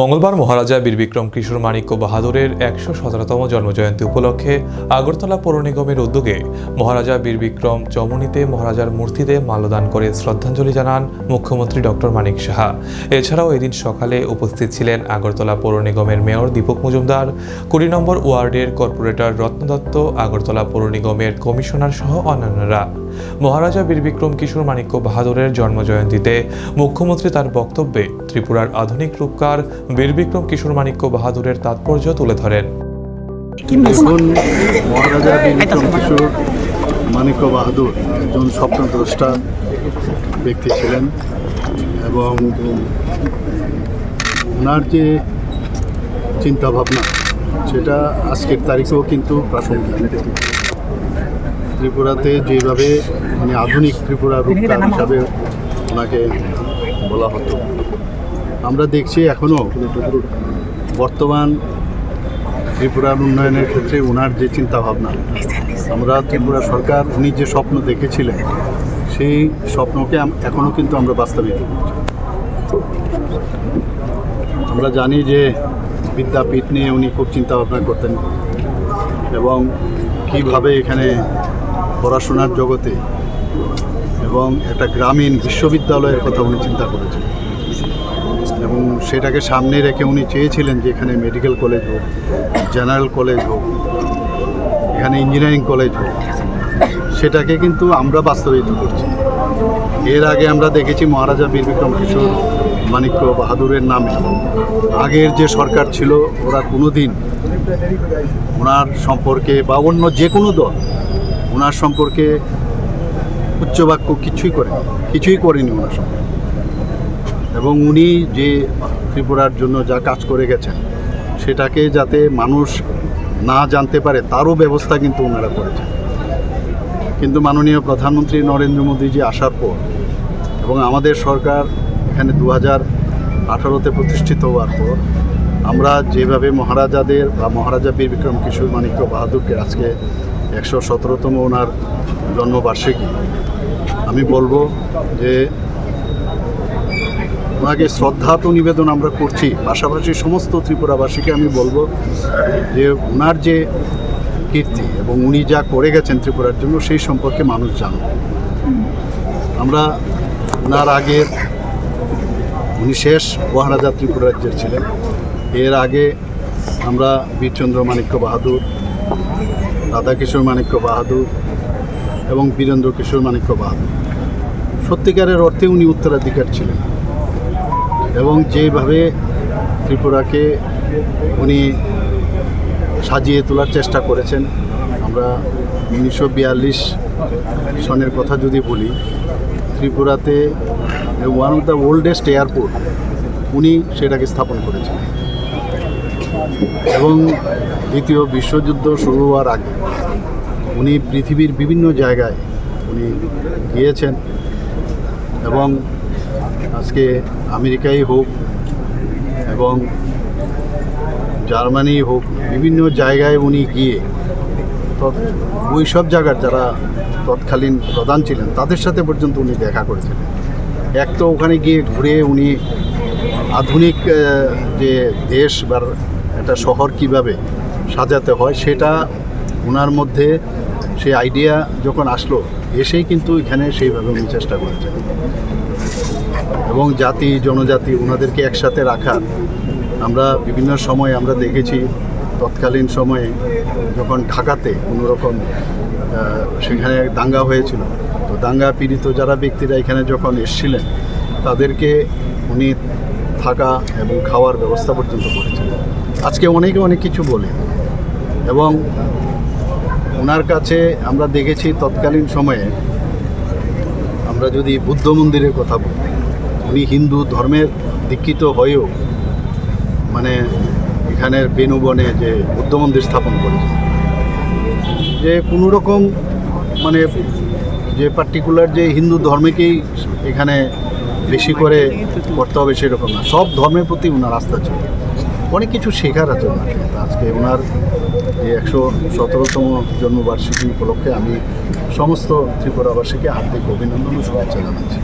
মঙ্গলবার মহারাজা বীর বিক্রম কিশোর মাণিক্য বাহাদুরের একশো সতেরোতম জন্মজয়ন্তী উপলক্ষে আগরতলা পৌর নিগমের উদ্যোগে মহারাজা বীর বিক্রম চমনিতে মহারাজার মূর্তিতে মাল্যদান করে শ্রদ্ধাঞ্জলি জানান মুখ্যমন্ত্রী ডক্টর মানিক সাহা। এছাড়াও এদিন সকালে উপস্থিত ছিলেন আগরতলা পৌর নিগমের মেয়র দীপক মজুমদার, কুড়ি নম্বর ওয়ার্ডের কর্পোরেটর রত্ন দত্ত আগরতলা পৌর নিগমের কমিশনার সহ অন্যান্যরা। মহারাজা বীর বিক্রম কিশোর মাণিক্য বাহাদুরের জন্মজয়ন্তীতে মুখ্যমন্ত্রী তার বক্তব্যে ত্রিপুরার আধুনিক রূপকার বীর বিক্রম কিশোর মাণিক্য বাহাদুরের তাৎপর্য তুলে ধরেন। মহারাজা বিক্রম কিশোর মানিক্য বাহাদুর একজন স্বপ্নদ্রষ্টা ব্যক্তি ছিলেন এবং ওনার যে চিন্তাভাবনা, সেটা আজকের তারিখেও কিন্তু প্রাসঙ্গিক। ত্রিপুরাতে যেভাবে মানে আধুনিক ত্রিপুরা রূপকার হিসাবে ওনাকে বলা হতো। আমরা দেখছি এখনও বর্তমান ত্রিপুরার উন্নয়নের ক্ষেত্রে ওনার যে চিন্তাভাবনা আমরা ত্রিপুরা সরকার উনি যে স্বপ্ন দেখেছিলেন সেই স্বপ্নকে এখনও কিন্তু আমরা বাস্তবিত করছি। আমরা জানি যে বিদ্যাপীঠ নিয়ে উনি খুব চিন্তা ভাবনা করতেন এবং কীভাবে এখানে পড়াশোনার জগতে এবং একটা গ্রামীণ বিশ্ববিদ্যালয়ের কথা উনি চিন্তা করেছেন। এবং সেটাকে সামনে রেখে উনি চেয়েছিলেন যে এখানে মেডিকেল কলেজ হোক, জেনারেল কলেজ হোক, এখানে ইঞ্জিনিয়ারিং কলেজ হোক। সেটাকে কিন্তু আমরা বাস্তবায়িত করছি। এর আগে আমরা দেখেছি মহারাজা বীর বিক্রম কিশোর মানিক্য বাহাদুরের নামে আগের যে সরকার ছিল, ওরা কোনো দিন ওনার সম্পর্কে বা অন্য যে কোনো দল ওনার সম্পর্কে উচ্চবাক্য কিছুই করেনি কিছুই করেনি ওনার সম্পর্কে এবং উনি যে ত্রিপুরার জন্য যা কাজ করে গেছেন, সেটাকে যাতে মানুষ না জানতে পারে, তারও ব্যবস্থা কিন্তু ওনারা করেছেন। কিন্তু মাননীয় প্রধানমন্ত্রী নরেন্দ্র মোদীজি আসার পর এবং আমাদের সরকার এখানে দু হাজার আঠারোতে প্রতিষ্ঠিত হওয়ার পর, আমরা যেভাবে মহারাজাদের বা মহারাজা বীর বিক্রম কিশোর মানিক্য বাহাদুরকে আজকে একশো সতেরোতম ওনার জন্মবার্ষিকী। আমি বলব যে ওনাকে শ্রদ্ধা তো নিবেদন আমরা করছি। পাশাপাশি সমস্ত ত্রিপুরাবাসীকে আমি বলব যে ওনার যে কীর্তি এবং উনি যা করে গেছেন ত্রিপুরার জন্য, সেই সম্পর্কে মানুষ জানুক। আমরা ওনার আগের উনি শেষ মহারাজা ত্রিপুরা রাজ্যের ছিলেন। এর আগে আমরা বীরচন্দ্র মাণিক্য বাহাদুর রাধাকিশোর, মাণিক্য বাহাদুর এবং বীরেন্দ্র কিশোর, মাণিক্য বাহাদুর। সত্যিকারের অর্থে উনি উত্তরাধিকার ছিলেন এবং যেভাবে ত্রিপুরাকে উনি সাজিয়ে তোলার চেষ্টা করেছেন, আমরা উনিশশো বিয়াল্লিশ সনের কথা যদি বলি, ত্রিপুরাতে one of the oldest airport উনি সেটাকে স্থাপন করেছেন এবং দ্বিতীয় বিশ্বযুদ্ধ শুরু হওয়ার আগে উনি পৃথিবীর বিভিন্ন জায়গায় উনি গিয়েছেন এবং আজকে আমেরিকাই হোক এবং জার্মানি হোক, বিভিন্ন জায়গায় উনি গিয়ে ওই সব জায়গার যারা তৎকালীন প্রধান ছিলেন, তাদের সাথে পর্যন্ত উনি দেখা করেছিলেন এক তো ওখানে গিয়ে ঘুরে উনি আধুনিক যে দেশ বা একটা শহর কীভাবে সাজাতে হয় সেটা ওনার মধ্যে সেই আইডিয়া যখন আসলো, এসেই কিন্তু এখানে সেইভাবে উনি চেষ্টা করেছেন। এবং জাতি, জনজাতি ওনাদেরকে একসাথে রাখার, আমরা বিভিন্ন সময় আমরা দেখেছি, তৎকালীন সময়ে যখন ঢাকাতে কোনো রকম সেখানে দাঙ্গা হয়েছিল, তো দাঙ্গা পীড়িত যারা ব্যক্তিরা এখানে যখন এসছিলেন, তাদেরকে উনি থাকা এবং খাওয়ার ব্যবস্থা পর্যন্ত করেছিলেন। আজকে অনেকে অনেক কিছু বলে। এবং ওনার কাছে আমরা দেখেছি তৎকালীন সময়ে আমরা যদি বুদ্ধ মন্দিরের কথা বলি, উনি হিন্দু ধর্মের দীক্ষিত হয়েও মানে এখানের বেনুবনে যে বুদ্ধ মন্দির স্থাপন করেছে যে কোনো রকম মানে যে পার্টিকুলার যে হিন্দু ধর্মেকেই এখানে বেশি করে করতে হবে সেরকম না। সব ধর্মের প্রতি ওনার আস্থা ছিল। অনেক কিছু শেখার আছে ওনাকে আজকে ওনার এই একশো সতেরোতম জন্মবার্ষিকী উপলক্ষে আমি সমস্ত ত্রিপুরাবাসীকে হার্দিক অভিনন্দন ও শুভেচ্ছা জানাচ্ছি।